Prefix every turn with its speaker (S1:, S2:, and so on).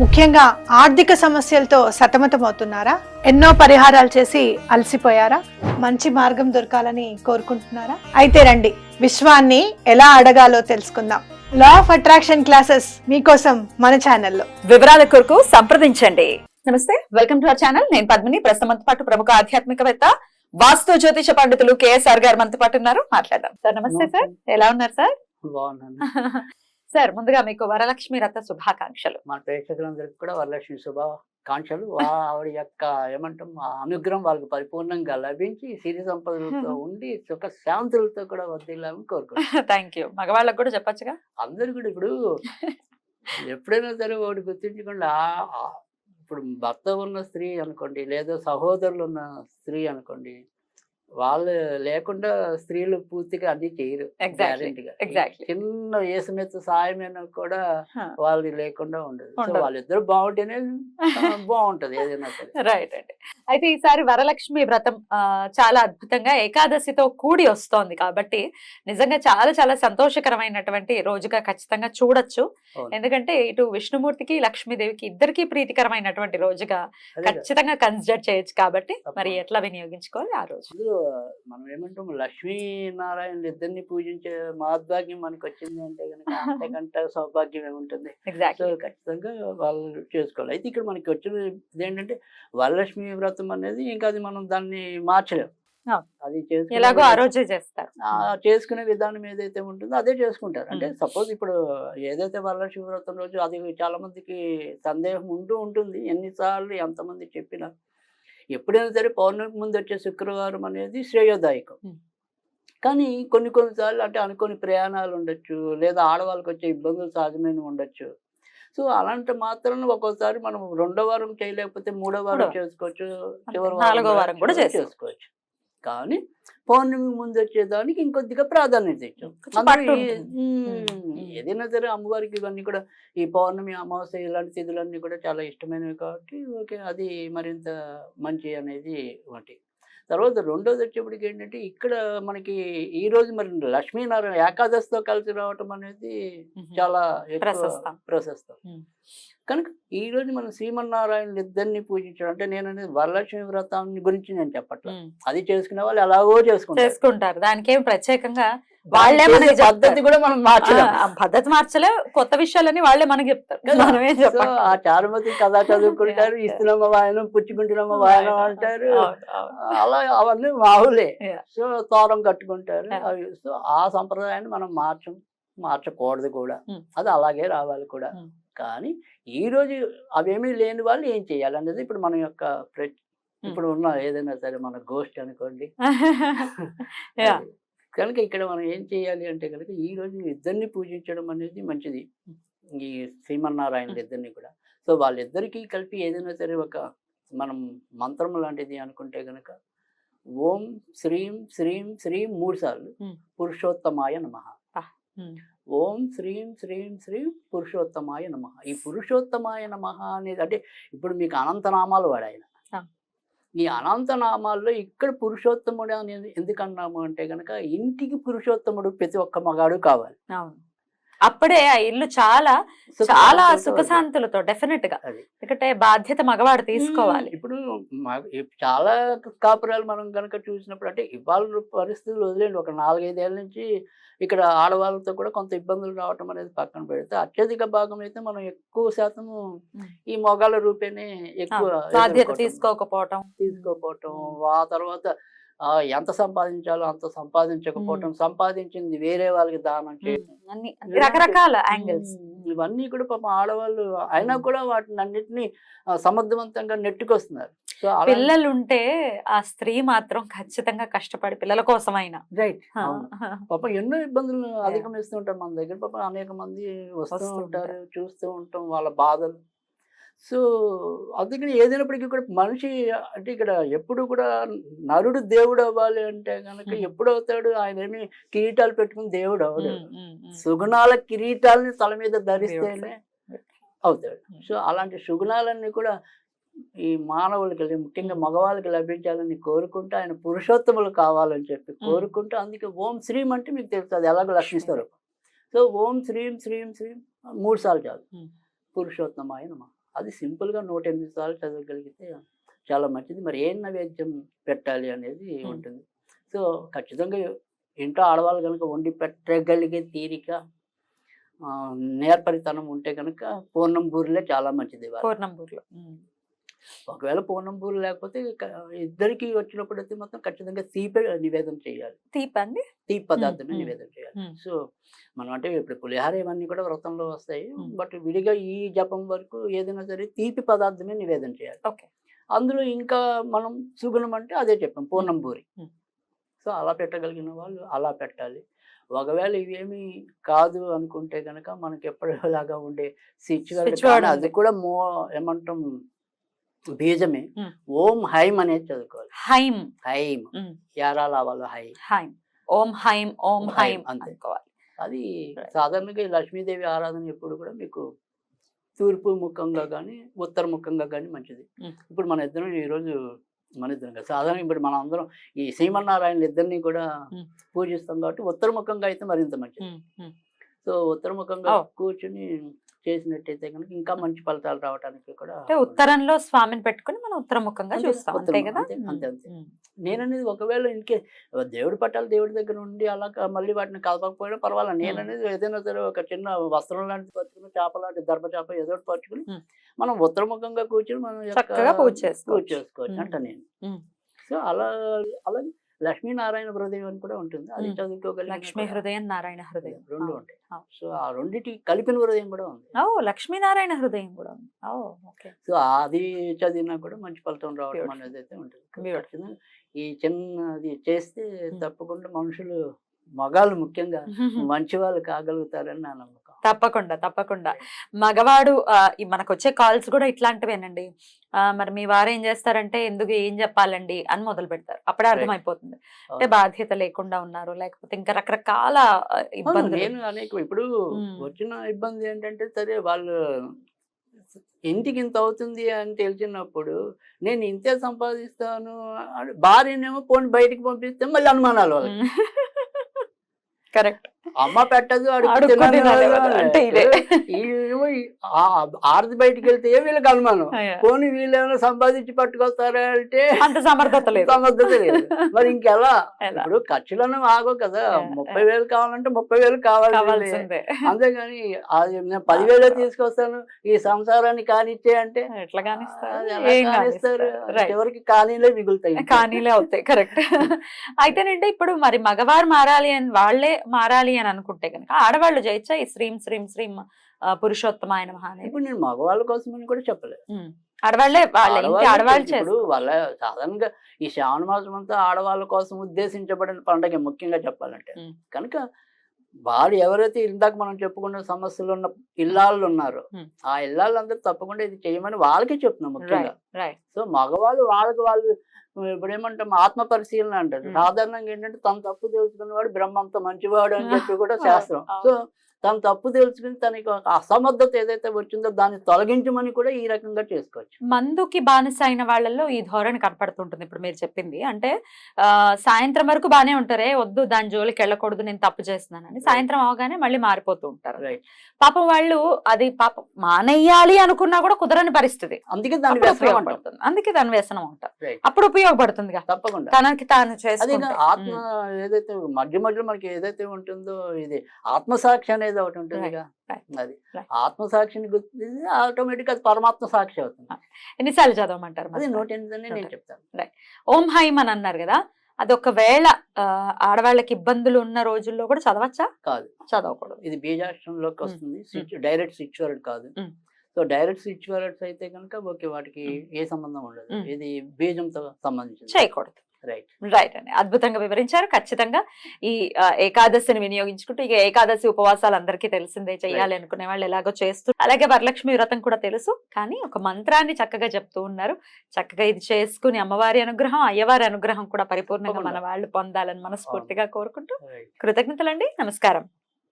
S1: ముఖ్యంగా ఆర్థిక సమస్యలతో సతమతమవుతున్నారా? ఎన్నో పరిహారాలు చేసి అలసిపోయారా? మంచి మార్గం దొరకాలని కోరుకుంటున్నారా? అయితే రండి విశ్వాన్ని ఎలా అడగాలో తెలుసుకుందాం. లా ఆఫ్ అట్రాక్షన్ క్లాసెస్ మీకోసం మన ఛానల్లో.
S2: వివరాల కొరకు సంప్రదించండి. నమస్తే వెల్కమ్ టు అవర్ ఛానల్. నేను పద్మిని ప్రస్తుతం పాటు ప్రముఖ ఆధ్యాత్మికవేత్త వాస్తు జ్యోతిష పండితులు కేఎస్ఆర్ గారు మనతో పాటు ఉన్నారు. మాట్లాడదాం. సార్ నమస్తే. సార్. ఎలా ఉన్నారు సార్?
S3: బాగున్నాను.
S2: సార్ ముందుగా మీకు వరలక్ష్మి రథ శుభాకాంక్షలు.
S3: మన ప్రేక్షకులందరికీ కూడా వరలక్ష్మి శుభ కాంక్షలు వా- ఆవిడ యొక్క ఏమంటాం ఆ అనుగ్రహం వాళ్ళకి పరిపూర్ణంగా లభించి సిరి సంపదలతో ఉండి సుఖ శాంతులతో కూడా వదిలేమని కోరుకుంటున్నాను
S2: థ్యాంక్ యూ మగవాళ్ళకు కూడా చెప్పొచ్చుగా?
S3: అందరు కూడా ఇప్పుడు ఎప్పుడైనా సరే ఒకటి గుర్తించకుండా ఇప్పుడు భర్త ఉన్న స్త్రీ అనుకోండి లేదా సహోదరులు ఉన్న స్త్రీ అనుకోండి వాళ్ళు లేకుండా స్త్రీలు పూర్తిగా అన్ని చేయరు. చిన్న వేసమెత్త సాయమైనా కూడా. వాళ్ళు లేకుండా ఉండదు. వాళ్ళిద్దరు బాగుంటేనే బాగుంటది ఏదైనా
S2: రైట్ అండి అయితే ఈసారి వరలక్ష్మి వ్రతం చాలా అద్భుతంగా ఏకాదశితో కూడి వస్తోంది కాబట్టి నిజంగా చాలా చాలా సంతోషకరమైనటువంటి రోజుగా ఖచ్చితంగా చూడొచ్చు. ఎందుకంటే ఇటు విష్ణుమూర్తికి లక్ష్మీదేవికి ఇద్దరికి ప్రీతికరమైనటువంటి రోజుగా. ఖచ్చితంగా కన్సిడర్ చేయొచ్చు కాబట్టి మరి. ఎట్లా వినియోగించుకోవాలి ఆ రోజు
S3: మనం ఏమంటాం లక్ష్మీనారాయణ ఇద్దరిని పూజించే మహద్భాగ్యం మనకు వచ్చింది అంటే కనుక అంతకంటే సౌభాగ్యం ఏముంటుంది సో ఖచ్చితంగా వాళ్ళు చేసుకోవాలి. అయితే ఇక్కడ మనకి వచ్చిన ఏంటంటే వరలక్ష్మి వ్రతం అనేది ఇంకా అది మనం దాన్ని మార్చలేం.
S2: ఆ.
S3: అది చేసుకునే
S2: ఎలాగో ఆ
S3: విధానం-
S2: రోజే చేస్తారు.
S3: చేసుకునే విధానం ఏదైతే ఉంటుందో అదే చేసుకుంటారు. అంటే
S2: మ్మ్.
S3: సపోజ్ ఇప్పుడు ఏదైతే వరలక్ష్మి వ్రతం రోజు అది చాలా మందికి సందేహం ఉంటూ ఉంటుంది. ఎన్నిసార్లు ఎంతమంది చెప్పినా ఎప్పుడైనా సరే పౌర్ణమికి ముందు వచ్చే శుక్రవారం అనేది శ్రేయోదాయకం. కానీ కొన్ని కొన్నిసార్లు అంటే అనుకోని ప్రయాణాలు ఉండొచ్చు లేదా ఆడవాళ్ళకి వచ్చే ఇబ్బందులు సహజమైన ఉండొచ్చు సో అలాంటి మాత్రం ఒక్కోసారి మనం రెండో వారం చేయలేకపోతే మూడో వారం. చేసుకోవచ్చు. చివరి
S2: వారం కూడా చేసుకోవచ్చు.
S3: కానీ పౌర్ణమి ముందు వచ్చేదానికి ఇంకొద్దిగా ప్రాధాన్యత ఇచ్చాం. ఏదైనా సరే అమ్మవారికి ఇవన్నీ కూడా ఈ పౌర్ణమి అమావాస్య ఇలాంటి తిథులన్నీ కూడా చాలా ఇష్టమైనవి కాబట్టి ఓకే అది మరింత మంచి అనేది ఒకటి తర్వాత రెండోది వచ్చేప్పటికి ఏంటంటే ఇక్కడ మనకి ఈ రోజు మరి లక్ష్మీనారాయణ ఏకాదశితో కలిసి రావటం అనేది చాలా
S2: ప్రశస్తం.
S3: కనుక ఈ రోజు మనం శ్రీమన్నారాయణ ఇద్దరిని పూజించడం అంటే నేను అనేది వరలక్ష్మి వ్రతాన్ని గురించి నేను చెప్పట్లేదు. అది చేసుకునే వాళ్ళు ఎలాగో చేసుకుంటారు.
S2: చేసుకుంటారు. దానికి ఏం ప్రత్యేకంగా వాళ్ళే మనకి
S3: పద్ధతి. కూడా మనం మార్చలేం
S2: పద్ధతి మార్చలే కొత్త విషయాలని వాళ్ళే మనకి చెప్తారు? మనమేం చెప్పాలి
S3: ఆ చారుమతి కథ చదువుకుంటారు ఇస్తున్నమ్మ వాయనం పుచ్చుకుంటున్నమ్మ వాయనం అంటారు అలా అవన్నీ
S2: Yeah.
S3: సో తోరం కట్టుకుంటారు. అవి సో ఆ సంప్రదాయాన్ని మనం మార్చం మార్చకూడదు కూడా
S2: Hmm.
S3: అది అలాగే రావాలి కూడా
S2: Hmm.
S3: కానీ ఈ రోజు అవేమీ లేని వాళ్ళు ఏం చేయాలి అనేది ఇప్పుడు మన యొక్క ఇప్పుడు ఉన్న ఏదైనా సరే మన గోష్ఠి అనుకోండి. కనుక ఇక్కడ మనం ఏం చేయాలి అంటే కనుక ఈ రోజు ఇద్దరిని పూజించడం అనేది మంచిది ఈ శ్రీమన్నారాయణ ఇద్దరిని కూడా సో వాళ్ళిద్దరికీ కలిపి ఏదైనా సరే ఒక మనం మంత్రం లాంటిది అనుకుంటే కనుక ఓం శ్రీం శ్రీం శ్రీం మూడు సార్లు. పురుషోత్తమాయ నమ. ఓం శ్రీం శ్రీం శ్రీం పురుషోత్తమాయ నమ ఈ పురుషోత్తమాయ నమ అనేది అంటే ఇప్పుడు మీకు అనంతనామాలు వాడు ఆయన. ఈ అనంతనామాల్లో ఇక్కడ పురుషోత్తముడు అనేది ఎందుకన్నాము అంటే కనుక ఇంటికి పురుషోత్తముడు ప్రతి ఒక్క మగాడు కావాలి.
S2: అవును. అప్పుడే ఆ ఇల్లు చాలా
S3: సుఖ
S2: చాలా
S3: శాంతులతో
S2: సుఖశాంతులతో
S3: డెఫినెట్గా.
S2: ఎందుకంటే బాధ్యత మగవాడు తీసుకోవాలి.
S3: ఇప్పుడు చాలా కాపురాలు మనం కనుక చూసినప్పుడు అంటే ఇవాళ పరిస్థితులు వదిలేండి ఒక నాలుగైదేళ్ళ నుంచి ఇక్కడ ఆడవాళ్ళతో కూడా కొంత ఇబ్బందులు రావటం అనేది పక్కన పెడితే అత్యధిక భాగం అయితే మనం ఎక్కువ శాతం
S2: మ్మ్.
S3: ఈ మొగాళ్ళ రూపేనే ఎక్కువ.
S2: తీసుకోకపోవటం
S3: తీసుకోపోవటం ఆ తర్వాత ఎంత సంపాదించాలో అంత సంపాదించకపోవటం సంపాదించింది వేరే వాళ్ళకి దానం చేయడం
S2: రకరకాల యాంగిల్స్.
S3: ఇవన్నీ కూడా పాపం ఆడవాళ్ళు అయినా కూడా వాటిని అన్నిటిని సమర్థవంతంగా నెట్టుకొస్తున్నారు.
S4: పిల్లలు ఉంటే ఆ స్త్రీ మాత్రం ఖచ్చితంగా కష్టపడి పిల్లల కోసమైనా.
S3: రైట్.
S4: ఆ,
S3: అవును. పాపం ఎన్నో ఇబ్బందులు అధిగమిస్తూ ఉంటారు మన దగ్గర. పాపం అనేక మంది వస్తూ ఉంటారు చూస్తూ ఉంటాం. వాళ్ళ బాధలు సో అందుకని ఏదైనప్పటికీ కూడా మనిషి అంటే ఇక్కడ ఎప్పుడు కూడా నరుడు దేవుడు అవ్వాలి అంటే కనుక. ఎప్పుడు అవుతాడు ఆయన ఏమి కిరీటాలు పెట్టుకుని దేవుడు అవడు
S4: ఉమ్.
S3: సుగుణాల కిరీటాలని తల మీద ధరిస్తేనే. అవుతాడు. సో అలాంటి సుగుణాలన్నీ కూడా ఈ మానవులకి ముఖ్యంగా మగవాళ్ళకి లభించాలని కోరుకుంటూ ఆయన పురుషోత్తములు కావాలని చెప్పి కోరుకుంటూ అందుకే ఓం శ్రీం అంటే మీకు తెలుసు అది ఎలాగో లక్షిస్తారు సో ఓం శ్రీం శ్రీం శ్రీం మూడు సార్లు చాలు. పురుషోత్తమాయ నమ అది సింపుల్గా నూట ఎనిమిది సార్లు చదవగలిగితే చాలా మంచిది మరి ఏం నైవేద్యం పెట్టాలి అనేది. ఉంటుంది సో ఖచ్చితంగా ఇంట్లో ఆడవాళ్ళు కనుక వండి పెట్టగలిగే తీరిక నేర్పరితనం ఉంటే కనుక పూర్ణం బూరెలే చాలా మంచిది.
S4: పూర్ణంపూర్లో ఉమ్.
S3: ఒకవేళ పూర్ణం లేకపోతే ఇద్దరికి వచ్చినప్పుడు అయితే మొత్తం ఖచ్చితంగా తీపే నివేదన చేయాలి
S4: తీపండి
S3: తీపి పదార్థమే. నివేదన చేయాలి. సో మనం అంటే ఇప్పుడు పులిహార ఇవన్నీ కూడా వ్రతంలో వస్తాయి. బట్ విడిగా ఈ జపం వరకు ఏదైనా సరే తీపి పదార్థమే నివేదన చేయాలి
S4: ఓకే
S3: అందులో ఇంకా మనం సుగుణం అంటే అదే చెప్పాం పూర్ణం బూరి
S4: మ్మ్.
S3: సో అలా పెట్టగలిగిన వాళ్ళు అలా పెట్టాలి ఒకవేళ ఇవేమి కాదు అనుకుంటే గనక మనకి ఎప్పటిలాగా ఉండే
S4: word
S3: అది. కూడా మో ఏమంటాం బీజమే. ఓం హైం అనేది చదువుకోవాలి
S4: హైం
S3: హైం. యారాల వాళ్ళు హై
S4: హైం ఓం హైం ఓం
S3: హైం.
S4: అనుకోవాలి
S3: అది. సాధారణంగా లక్ష్మీదేవి ఆరాధన ఎప్పుడు కూడా మీకు తూర్పు ముఖంగా కానీ ఉత్తర ముఖంగా కానీ మంచిది. ఇప్పుడు మన ఇద్దరం ఈరోజు మన ఇద్దరం కాదు సాధారణ ఇప్పుడు మనం అందరం ఈ శ్రీమన్నారాయణ ఇద్దరిని కూడా. పూజిస్తాం కాబట్టి ఉత్తర ముఖంగా అయితే మరింత మంచిది. సో ఉత్తర ముఖంగా
S4: Oh.
S3: కూర్చుని చేసినట్టయితే కనుక ఇంకా మంచి ఫలితాలు రావడానికి కూడా
S4: అంటే ఉత్తరంలో స్వామిని పెట్టుకుని మనం ఉత్తరముఖంగా చూస్తాం అంతే కదా?
S3: అంతే, అంతే, నేననేది ఒకవేళ ఇంకే దేవుడి పట్టాలు దేవుడి దగ్గర ఉండి అలా మళ్ళీ వాటిని కలపకపోయినా పర్వాలేదు. నేననేది ఏదైనా సరే ఒక చిన్న వస్త్రం లాంటిది పట్టుకుని చేప లాంటి దర్భ చేప ఏదో పట్టుకుని
S4: మ్మ్.
S3: మనం ఉత్తరముఖంగా కూర్చుని మనం
S4: పూజ చేసుకోవచ్చు.
S3: అంట నేను. సో అలా అలాగే లక్ష్మీనారాయణ హృదయం అని కూడా ఉంటుంది. అది. చదువుకోగలిగిన
S4: లక్ష్మీ హృదయం నారాయణ హృదయం.
S3: రెండు ఉంటాయి. సో ఆ రెండిటి కలిపిన హృదయం కూడా ఉంది.
S4: ఓ లక్ష్మీనారాయణ హృదయం కూడా ఉంది. ఓ ఓకే.
S3: సో అది చదివినా కూడా మంచి ఫలితం రావడం. అనేది అయితే ఉంటుంది. ఈ చిన్నది చేస్తే తప్పకుండా మనుషులు మగాళ్ళు ముఖ్యంగా మంచి వాళ్ళు కాగలుగుతారని నా నమ్మకం.
S4: తప్పకుండా తప్పకుండా. మగవాడు మనకు వచ్చే కాల్స్ కూడా ఇట్లాంటివేనండి. మరి మీ వారు ఏం చేస్తారంటే ఎందుకు ఏం చెప్పాలండి? అని మొదలు పెడతారు. అప్పుడే అర్థమైపోతుంది. అంటే. బాధ్యత లేకుండా ఉన్నారు లేకపోతే ఇంకా రకరకాల ఇబ్బందులు.
S3: ఇప్పుడు. వచ్చిన ఇబ్బంది ఏంటంటే సరే వాళ్ళు ఇంటికి ఇంత అవుతుంది అని తెలిసినప్పుడు నేను ఇంతే సంపాదిస్తాను భార్యనేమో పోనీ బయటికి పంపిస్తే మళ్ళీ అనుమానాలు వాళ్ళకి
S4: కరెక్ట్.
S3: అమ్మ పెట్టదు అడుగు.
S4: అంటే ఇదే.
S3: ఈయనేమో ఈ- ఆ- ఆడది బయటికి వెళ్తే వీళ్ళకి అనుమానం? పోనీ వీళ్ళు ఏమైనా సంపాదించి పట్టుకొస్తారా అంటే?
S4: అంత సమర్థత లేదు.
S3: సమర్థత లేదు. మరి ఇంకెలా? ఇప్పుడు ఖర్చులను ఆగో కదా. ముప్పై వేలు కావాలంటే ముప్పై వేలు కావాలి అంతేగాని అది నేను పదివేలే తీసుకొస్తాను. ఈ సంసారాన్ని కానిచ్చే అంటే?
S4: ఎట్లా కానిస్తారు.
S3: చివరికి కానీలే మిగులుతాయి
S4: కానీలే అవుతాయి కరెక్ట్ అయితేనంటే ఇప్పుడు మరి మగవారు మారాలి అని వాళ్ళే మారాలి అని అనుకుంటే కనుక ఆడవాళ్ళు చేయొచ్చా ఈ శ్రీం శ్రీం శ్రీం ఆ, పురుషోత్తమాయన మహా అనేది.
S3: ఇప్పుడు నేను మగవాళ్ళ కోసమని కూడా చెప్పలేదు.
S4: ఆడవాళ్ళే వాళ్ళ
S3: ఆడవాళ్ళు వాళ్ళ సాధారణంగా ఈ శ్రావణ మాసం అంతా ఆడవాళ్ళ కోసం ఉద్దేశించబడిన పండగ ముఖ్యంగా చెప్పాలంటే. కనుక వాడు ఎవరైతే ఇందాక మనం చెప్పుకున్న సమస్యలు ఉన్న ఇల్లాళ్ళు ఉన్నారో. ఆ ఇల్లాళ్ళందరూ తప్పకుండా ఇది చేయమని వాళ్ళకే చెప్తున్నాం ముఖ్యంగా. సో మగవాళ్ళు వాళ్ళకి వాళ్ళు ఇప్పుడు ఏమంటాం ఆత్మ పరిశీలన అంటారు. సాధారణంగా ఏంటంటే తను తప్పు తెలుసుకున్నవాడు బ్రహ్మంత మంచివాడు అని చెప్పి కూడా శాస్త్రం. సో తను తప్పు తెలుసుకుని తనకి అసమర్థత ఏదైతే వచ్చిందో దాన్ని తొలగించమని కూడా ఈ రకంగా చేసుకోవచ్చు.
S4: మందుకి బానిస అయిన వాళ్ళల్లో ఈ ధోరణి కనపడుతుంటుంది ఇప్పుడు మీరు చెప్పింది. అంటే సాయంత్రం వరకు బానే ఉంటారే వద్దు దాని జోలికి వెళ్ళకూడదు నేను తప్పు చేస్తున్నానని సాయంత్రం అవగానే మళ్ళీ మారిపోతూ ఉంటారు. పాపం వాళ్ళు అది పాపం మానేయాలి అనుకున్నా కూడా కుదరని పరిస్థితి.
S3: అందుకే దాని
S4: అందుకే దాని వ్యసనం అంటారు.
S3: Right.
S4: అప్పుడు ఉపయోగపడుతుంది
S3: తప్పకుండా.
S4: తనకి తాను
S3: అదే
S4: చేసుకుంటే.
S3: ఆత్మ ఏదైతే మధ్య మధ్యలో మనకి ఏదైతే ఉంటుందో ఇది ఆత్మసాక్షి అనేది ఒకటి ఉంటుందిగా.
S4: Right.
S3: అది. ఆత్మసాక్షిని గుర్తించి ఆటోమేటిక్ అది పరమాత్మ సాక్షి అవుతుంది.
S4: ఎన్నిసార్లు చదవమంటారు
S3: అది? నూట ఎనిమిది నేను చెప్తాను.
S4: ఓం హైమ్ అని అన్నారు కదా అది ఒకవేళ ఆడవాళ్ళకి ఇబ్బందులు ఉన్న రోజుల్లో కూడా చదవచ్చా?
S3: కాదు.
S4: చదవకూడదు.
S3: ఇది బీజాష్టంలోకి
S4: మ్,
S3: వస్తుంది. డైరెక్ట్ వర్డ్ కాదు. సో డైరెక్ట్ స్విచ్ వర్డ్స్ అయితే కనుక ఓకే వాటికి ఏ సంబంధం ఉండదు. ఇది బీజంతో సంబంధించింది.
S4: చేయకూడదు.
S3: రైట్.
S4: రైట్ అండి. అద్భుతంగా వివరించారు. ఖచ్చితంగా ఈ ఏకాదశిని వినియోగించుకుంటూ ఇక ఏకాదశి ఉపవాసాలు అందరికీ తెలిసిందే చేయాలి అనుకునే వాళ్ళు ఎలాగో చేస్తూ అలాగే వరలక్ష్మి వ్రతం కూడా తెలుసు. కానీ ఒక మంత్రాన్ని చక్కగా చెప్తూ ఉన్నారు. చక్కగా ఇది చేసుకుని అమ్మవారి అనుగ్రహం అయ్యవారి అనుగ్రహం కూడా పరిపూర్ణంగా మన. వాళ్ళు పొందాలని మనస్ఫూర్తిగా కోరుకుంటూ కృతజ్ఞతలండి. నమస్కారం.